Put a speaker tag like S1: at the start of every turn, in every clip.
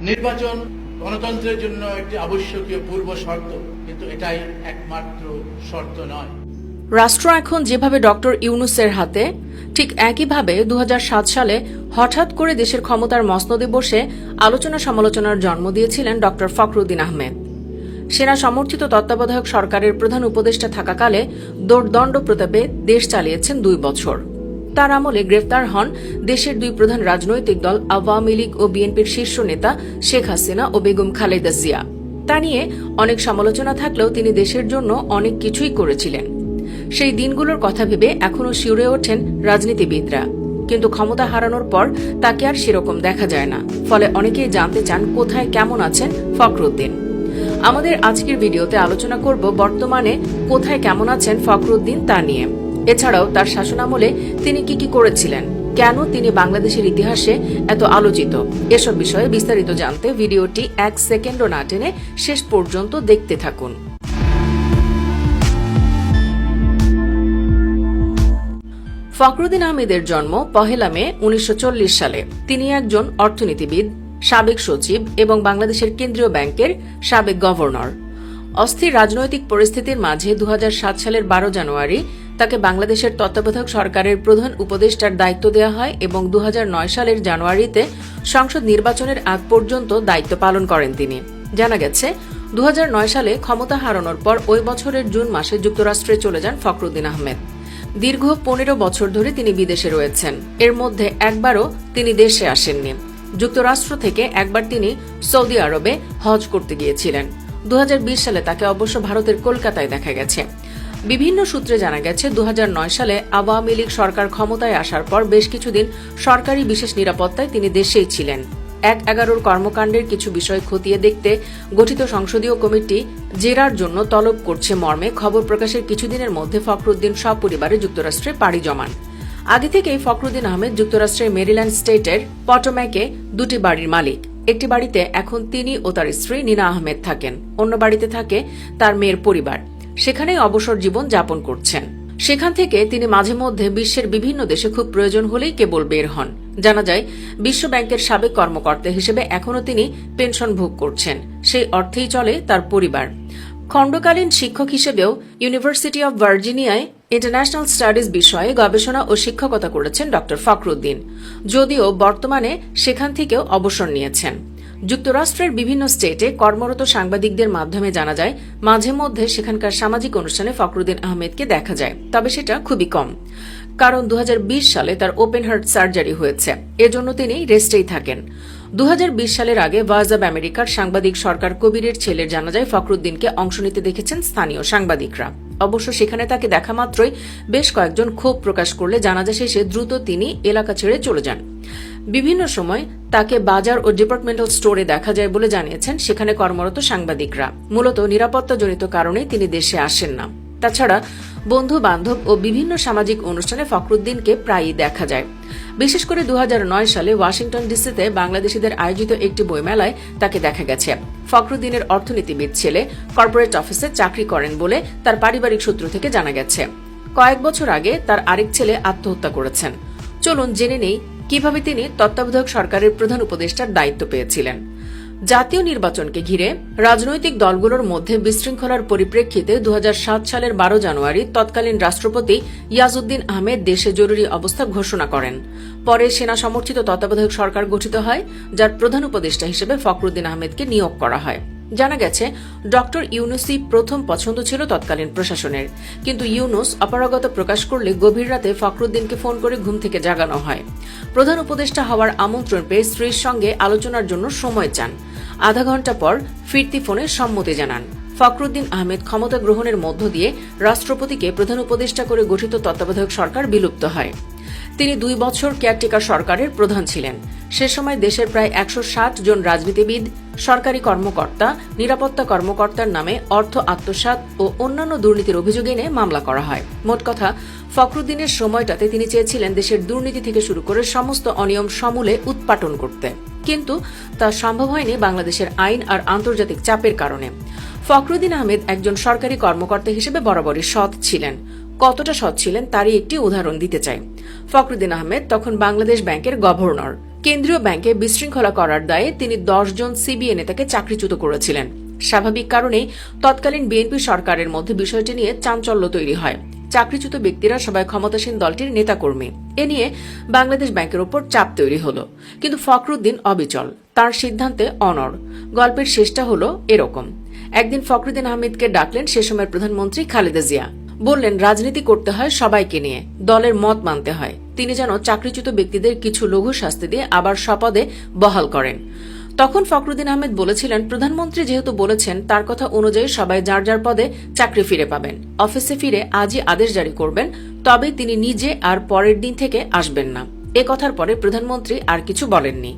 S1: নির্বাচন গণতন্ত্রের জন্য একটি আবশ্যকীয় পূর্ব শর্ত, কিন্তু এটাই একমাত্র শর্ত নয়।
S2: রাষ্ট্র এখন যেভাবে ডক্টর ইউনুসের হাতে, ঠিক একইভাবে দু হাজার সাত সালে হঠাৎ করে দেশের ক্ষমতার মসনদে বসে আলোচনা সমালোচনার জন্ম দিয়েছিলেন ডক্টর ফখরুদ্দিন আহমেদ। সেনা সমর্থিত তত্ত্বাবধায়ক সরকারের প্রধান উপদেষ্টা থাকাকালে দোর্দণ্ড প্রতাপে দেশ চালিয়েছেন দুই বছর। তার আমলে গ্রেফতার হন দেশের দুই প্রধান রাজনৈতিক দল আওয়ামী লীগ ও বিএনপির শীর্ষ নেতা শেখ হাসিনা ও বেগম খালেদা জিয়া। তা নিয়ে অনেক সমালোচনা থাকলেও তিনি দেশের জন্য অনেক কিছুই করেছিলেন। সেই দিনগুলোর কথা ভেবে এখনও শিউরে ওঠেন রাজনীতিবিদরা। কিন্তু ক্ষমতা হারানোর পর তাকে আর সেরকম দেখা যায় না। ফলে অনেকেই জানতে চান কোথায় কেমন আছেন ফখরুদ্দিন। আমাদের আজকের ভিডিওতে আলোচনা করব বর্তমানে কোথায় কেমন আছেন ফখরুদ্দিন তা নিয়ে। এছাড়াও তার শাসনামলে তিনি কি কি করেছিলেন? কেন তিনি বাংলাদেশের ইতিহাসে এত আলোচিত? এসব বিষয়ে বিস্তারিত জানতে ভিডিওটি এক সেকেন্ডও না টেনে শেষ পর্যন্ত দেখতে থাকুন। ফখরুদ্দিন আহমেদের জন্ম পহেলা মে উনিশশো চল্লিশ সালে। তিনি একজন অর্থনীতিবিদ, সাবেক সচিব এবং বাংলাদেশের কেন্দ্রীয় ব্যাংকের সাবেক গভর্নর। অস্থির রাজনৈতিক পরিস্থিতির মাঝে দু হাজার সাত সালের বারো জানুয়ারি তাকে বাংলাদেশের তত্ত্বাবধায়ক সরকারের প্রধান উপদেষ্টার দায়িত্ব দেওয়া হয় এবং দু হাজার নয় সালের জানুয়ারিতে সংসদ নির্বাচনের আগ পর্যন্ত দায়িত্ব পালন করেন তিনি। জানা গেছে দু হাজার নয় সালে ক্ষমতা হারানোর পর ওই বছরের জুন মাসে যুক্তরাষ্ট্রে চলে যান ফখরুদ্দিন আহমেদ। দীর্ঘ পনেরো বছর ধরে তিনি বিদেশে রয়েছেন। এর মধ্যে একবারও তিনি দেশে আসেননি। যুক্তরাষ্ট্র থেকে একবার তিনি সৌদি আরবে হজ করতে গিয়েছিলেন। দু হাজার বিশ সালে তাকে অবশ্য ভারতের কলকাতায় দেখা গেছে। বিভিন্ন সূত্রে জানা গেছে দু হাজার নয় সালে আওয়ামী লীগ সরকার ক্ষমতায় আসার পর বেশ কিছুদিন সরকারি বিশেষ নিরাপত্তায় তিনি দেশেই ছিলেন। এক এগারোর কর্মকাণ্ডের কিছু বিষয় খতিয়ে দেখতে গঠিত সংসদীয় কমিটি জেরার জন্য তলব করছে মর্মে। খবর প্রকাশের কিছুদিনের মধ্যে ফখরুদ্দিন সপরিবারে যুক্তরাষ্ট্রে পাড়ি জমান। আগে থেকেই ফখরুদ্দিন আহমেদ যুক্তরাষ্ট্রের মেরিল্যান্ড স্টেটের পটোম্যাকে দুটি বাড়ির মালিক। একটি বাড়িতে এখন তিনি ও তার স্ত্রী নিনা আহমেদ থাকেন। অন্য বাড়িতে থাকে তার মেয়ের পরিবার। সেখানেই অবসর জীবন যাপন করছেন। সেখান থেকে তিনি মাঝে মধ্যে বিশ্বের বিভিন্ন দেশে খুব প্রয়োজন হলেই কেবল বের হন। জানা যায় বিশ্ব ব্যাংকের সাবেক কর্মকর্তা হিসেবে এখনও তিনি পেনশন ভোগ করছেন। সেই অর্থেই চলে তার পরিবার। খণ্ডকালীন শিক্ষক হিসেবেও ইউনিভার্সিটি অব ভার্জিনিয়ায় ইন্টারন্যাশনাল স্টাডিজ বিষয়ে গবেষণা ও শিক্ষকতা করেছেন ড ফখরুদ্দিন। যদিও বর্তমানে সেখান থেকেও অবসর নিয়েছেন। যুক্তরাষ্ট্রের বিভিন্ন স্টেটে কর্মরত সাংবাদিকদের মাধ্যমে জানা যায়, মাঝে মধ্যে সেখানকার সামাজিক অনুষ্ঠানে ফখরুদ্দিন আহমেদকে দেখা যায়, তবে সেটা খুবই কম। কারণ দু হাজার বিশ সালে তার ওপেন হার্ট সার্জারি হয়েছে, এজন্য তিনি রেস্টেই থাকেন। দু হাজার বিশ সালের আগে ওয়াজ অব আমেরিকার সাংবাদিক সরকার কবিরের ছেলের জানাজায় ফখরুদ্দিনকে অংশ নিতে দেখেছেন স্থানীয় সাংবাদিকরা। অবশ্য সেখানে তাকে দেখা মাত্রই বেশ কয়েকজন ক্ষোভ প্রকাশ করলে জানাজা শেষে দ্রুত তিনি এলাকা ছেড়ে চলে যান। বিভিন্ন সময় তাকে বাজার ও ডিপার্টমেন্টাল স্টোরে দেখা যায় বলে জানিয়েছেন সেখানে কর্মরত সাংবাদিকরা। মূলত নিরাপত্তাজনিত কারণে তিনি দেশে আসেন না। তাছাড়া বন্ধু বান্ধব ও বিভিন্ন সামাজিক অনুষ্ঠানে ফখরুদ্দিনকে প্রায়ই দেখা যায়। বিশেষ করে দু হাজার নয় সালে ওয়াশিংটন ডিসিতে বাংলাদেশিদের আয়োজিত একটি বইমেলায় তাকে দেখা গেছে। ফখরুদ্দিনের অর্থনীতিবিদ ছেলে কর্পোরেট অফিসে চাকরি করেন বলে তার পারিবারিক সূত্র থেকে জানা গেছে। কয়েক বছর আগে তার আরেক ছেলে আত্মহত্যা করেছেন। চলুন জেনে নেই কীভাবে তিনি তত্ত্বাবধায়ক সরকারের প্রধান উপদেষ্টার দায়িত্ব পেয়েছিলেন? জাতীয় নির্বাচনকে ঘিরে রাজনৈতিক দলগুলোর মধ্যে বিশৃঙ্খলার পরিপ্রেক্ষিতে দু হাজার সাত সালের বারো জানুয়ারি তৎকালীন রাষ্ট্রপতি ইয়াজউদ্দিন আহমেদ দেশে জরুরি অবস্থা ঘোষণা করেন। পরে সেনা সমর্থিত তত্ত্বাবধায়ক সরকার গঠিত হয়, যার প্রধান উপদেষ্টা হিসেবে ফখরুদ্দিন আহমেদকে নিয়োগ করা হয়। জানা গেছে, ডক্টর ইউনুসই প্রথম পছন্দ ছিল তৎকালীন প্রশাসনের। কিন্তু ইউনুস অপারগতা প্রকাশ করলে গভীর রাতে ফখরুদ্দিনকে ফোন করে ঘুম থেকে জাগানো হয়। প্রধান উপদেষ্টা হওয়ার আমন্ত্রণ পেয়ে স্ত্রীর সঙ্গে আলোচনার জন্য সময় চান। আধা ঘণ্টা পর ফিরতি ফোনে সম্মতি জানান। ফখরুদ্দিন আহমেদ ক্ষমতা গ্রহণের মধ্য দিয়ে রাষ্ট্রপতিকে প্রধান উপদেষ্টা করে গঠিত তত্ত্বাবধায়ক সরকার বিলুপ্ত হয়। তিনি দুই বছর কেয়ারটেকার সরকারের প্রধান ছিলেন। সে সময় দেশের প্রায় একশো সাত জন রাজনীতিবিদ, সরকারি কর্মকর্তা, নিরাপত্তা কর্মকর্তার নামে অর্থ আত্মসাৎ ও অন্যান্য দুর্নীতির অভিযোগ এনে মামলা করা হয়। মোট কথা, ফখরুদ্দিনের সময়টাতে তিনি চেয়েছিলেন দেশের দুর্নীতি থেকে শুরু করে সমস্ত অনিয়ম সমূলে উৎপাটন করতে। কিন্তু তা সম্ভব হয়নি বাংলাদেশের আইন আর আন্তর্জাতিক চাপের কারণে। ফখরুদ্দিন আহমেদ একজন সরকারি কর্মকর্তা হিসেবে বরাবরই সৎ ছিলেন। কতটা সৎ ছিলেন তারই একটি উদাহরণ দিতে চাই। ফখরুদ্দিন আহমেদ তখন বাংলাদেশ ব্যাংকের গভর্নর। কেন্দ্রীয় ব্যাংকে বিশৃঙ্খলা করার দায়ে তিনি দশজন সিবিএ নেতাকে চাকরিচ্যুত করেছিলেন। স্বাভাবিক কারণেই তৎকালীন বিএনপি সরকারের মধ্যে বিষয়টি নিয়ে চাঞ্চল্য তৈরি হয়। চাকরিচ্যুত ব্যক্তিরা সবাই ক্ষমতাসীন দলটির নেতাকর্মী। এ নিয়ে বাংলাদেশ ব্যাংকের উপর চাপ তৈরি হলো। কিন্তু ফখরুদ্দিন অবিচল। তার সিদ্ধান্তে অনড়। গল্পের শেষটা হলো এরকম। একদিন ফখরুদ্দিন আহমেদকে ডাকলেন সে সময়ের প্রধানমন্ত্রী খালেদা জিয়া। বললেন, রাজনীতি করতে হয় সবাইকে নিয়ে, দলের মত মানতে হয়। তিনি যেন চাকরিচ্যুত ব্যক্তিদের কিছু লঘু শাস্তি দিয়ে আবার স্বপদে বহাল করেন। তখন ফখরুদ্দিন আহমেদ বলেছিলেন, প্রধানমন্ত্রী যেহেতু বলেছেন, তার কথা অনুযায়ী সবাই যার যার পদে চাকরি ফিরে পাবেন। অফিসে ফিরে আজই আদেশ জারি করবেন, তবে তিনি নিজে আর পরের দিন থেকে আসবেন না। এ কথার পরে প্রধানমন্ত্রী আর কিছু বলেননি।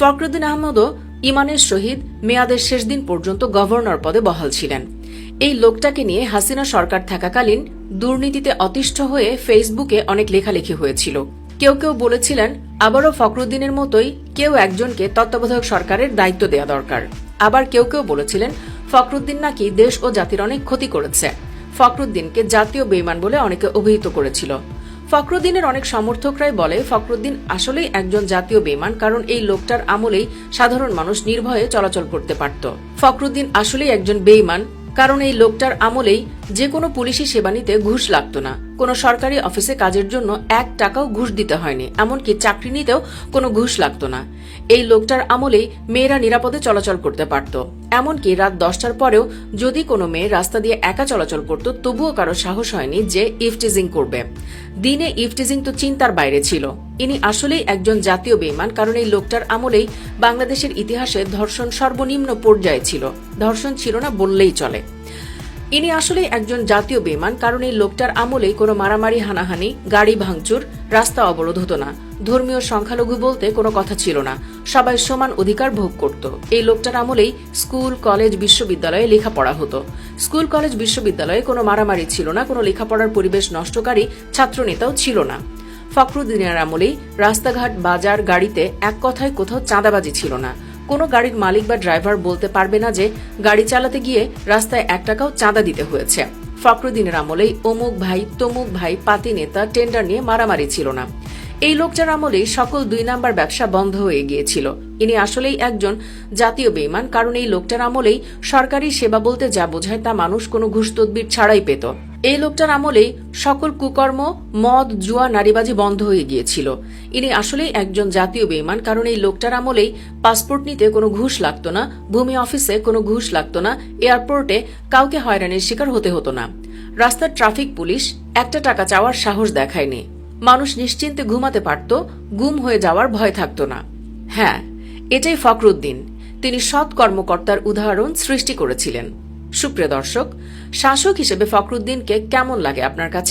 S2: ফখরুদ্দিন আহমদও ইমানের শহীদ মেয়াদের শেষ দিন পর্যন্ত গভর্নর পদে বহাল ছিলেন। এই লোকটাকে নিয়ে হাসিনা সরকার থাকাকালীন দুর্নীতিতে অতিষ্ঠ হয়ে ফেসবুকে অনেক লেখালেখি হয়েছিল। কেউ কেউ বলেছিলেন, আবারও ফখরুদ্দিনের মতোই কেউ একজনকে তত্ত্বাবধায়ক সরকারের দায়িত্ব দেওয়া দরকার। আবার কেউ কেউ বলেছিলেন, ফখরুদ্দিন নাকি দেশ ও জাতির অনেক ক্ষতি করেছে। ফখরুদ্দিনকে জাতীয় বেইমান বলে অনেকে অভিহিত করেছিল। ফখরুদ্দিনের অনেক সমর্থকরাই বলে, ফখরুদ্দিন আসলেই একজন জাতীয় বেমান কারণ এই লোকটার আমলেই সাধারণ মানুষ নির্ভয়ে চলাচল করতে পারত। ফখরুদ্দিন আসলেই একজন বেইমান কারণ এই লোকটার আমলেই যে কোনো পুলিশি সেবা নিতে ঘুষ লাগতো না। কোনো সরকারি অফিসে কাজের জন্য এক টাকাও ঘুষ দিতে হয়নি, এমনকি চাকরি নিতেও কোনো ঘুষ লাগতো না। এই লোকটার আমলেই মেয়েরা নিরাপদে চলাচল করতে পারত। এমনকি রাত দশটার পরেও যদি কোনো মেয়ে রাস্তা দিয়ে একা চলাচল করত, তবুও কারও সাহস হয়নি যে ইফটিজিং করবে। দিনে ইফটিজিং তো চিন্তার বাইরে ছিল। ইনি আসলেই একজন জাতীয় বেইমান, কারণ এই লোকটার আমলেই বাংলাদেশের ইতিহাসে ধর্ষণ সর্বনিম্ন পর্যায়ে ছিল। ধর্ষণ ছিল না বললেই চলে। ইনি আসলে একজন জাতীয় বেমান কারণ এই লোকটার আমলেই কোনো মারামারি, হানাহানি, গাড়ি ভাঙচুর, রাস্তা অবরোধ হতো না। ধর্মীয় সংখ্যালঘু বলতে কোনো কথা ছিল না। সবাই সমান অধিকার ভোগ করত। এই লোকটার আমলেই স্কুল, কলেজ, বিশ্ববিদ্যালয়ে লেখাপড়া হতো। স্কুল, কলেজ, বিশ্ববিদ্যালয়ে কোনো মারামারি ছিল না, কোনো লেখাপড়ার পরিবেশ নষ্টকারী ছাত্রনেতাও ছিল না। ফখরুদ্দিনের আমলেই রাস্তাঘাট, বাজার, গাড়িতে এক কথায় কোথাও চাঁদাবাজি ছিল না। কোনো গাড়ির মালিক বা ড্রাইভার বলতে পারবে না যে গাড়ি চালাতে গিয়ে রাস্তায় এক টাকাও চাঁদা দিতে হয়েছে। ফখরুদ্দিনের আমলেই অমুক ভাই, তমুক ভাই, পাতি নেতা, টেন্ডার নিয়ে মারামারি ছিল না। এই লোকটার আমলেই সকল দুই নাম্বার ব্যবসা বন্ধ হয়ে গিয়েছিল। ইনি আসলেই একজন জাতীয় বেইমান, কারণ এই লোকটার আমলেই সরকারি সেবা বলতে যা বোঝায় তা মানুষ কোনো ঘুষ তদবির ছাড়াই পেত। এই লোকটার আমলেই সকল কুকর্ম, মদ, জুয়া, নারীবাজি বন্ধ হয়ে গিয়েছিল। ইনি আসলেই একজন জাতীয় বেইমান, কারণ এই লোকটার আমলেই পাসপোর্ট নিতে কোনো ঘুষ লাগতো না, ভূমি অফিসে কোনো ঘুষ লাগতো না, এয়ারপোর্টে কাউকে হয়রানির শিকার হতে হতো না। রাস্তার ট্রাফিক পুলিশ একটা টাকা চাওয়ার সাহস দেখায়নি। মানুষ নিশ্চিন্তে ঘুমাতে পারত, গুম হয়ে যাওয়ার ভয় থাকত না। হ্যাঁ এটাই ফখরুদ্দিন। তিনি সৎ কর্মকর্তার উদাহরণ সৃষ্টি করেছিলেন। সুপ্রিয় দর্শক, শাসক হিসেবে ফখরুদ্দিনকে কেমন লাগে আপনার কাছে?